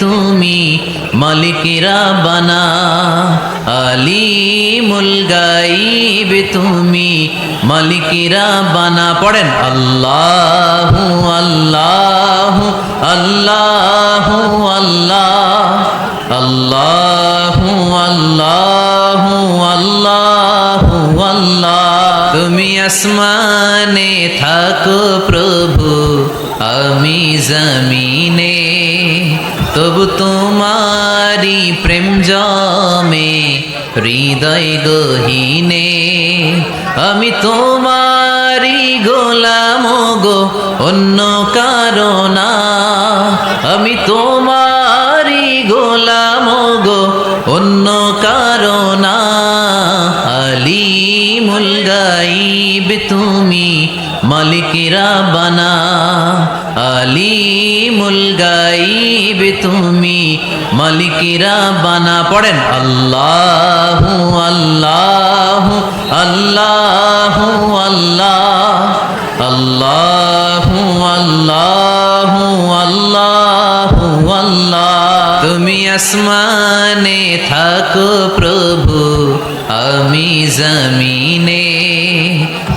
তুমি মালিকেরা বানা, আলিমুল গাইব তুমি মালিকেরা বানা। পড়েন, আল্লাহ আল্লাহ আল্লাহ আল্লাহ আল্লাহ আল্লাহ আল্লাহ আল্লাহ। তুমি আসমানে থাকো প্রভু, আমি জমিনে তবু তোমারি প্রেম জমে, হৃদয় গহীনে। আমি তোমারি গোলাম গো, অন্য কারণা। আমি তোমারি গোলাম গো, অন্য কারণা। আলিমুল গাইব তুমি মালিকেরা বানা। আলিমুল গাইব তুমি মালিকেরা বানা। পড়েন, আল্লাহ আল্লাহ আল্লাহ আল্লাহ আল্লাহ আল্লাহ আল্লাহ আল্লাহ। তুমি আসমানে থাকো প্রভু, আমি জমিনে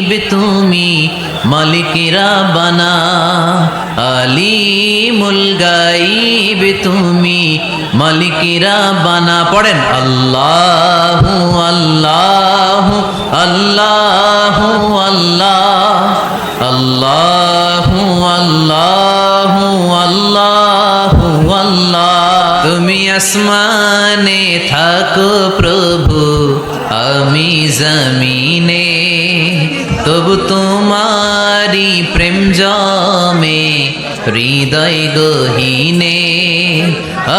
গাইব তুমি মালিকেরা বানা, আলিমুল গাইব তুমি মালিকেরা বানা। পড়েন, আল্লাহ আল্লাহ আল্লাহ আল্লাহ আল্লাহ আল্লাহ আল্লাহ আল্লাহ। তুমি আসমানে থাকো প্রভু, আমি জমিনে তবু তোমারি প্রেম জমে, হৃদয় গহীনে।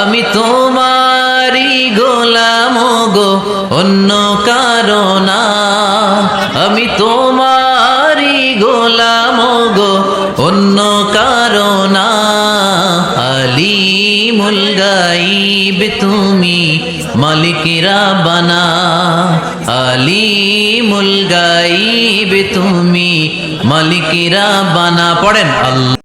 আমি তোমারি গোলাম গো, অন্য কারণা। আমি তোমারি গোলাম গো, অন্য কারণা। আলিমুল গাইব তুমি, মালিকেরা বানা। আলিমুল গাইব তুমি মালিকিরা বানা পড়েন আল্লাহ।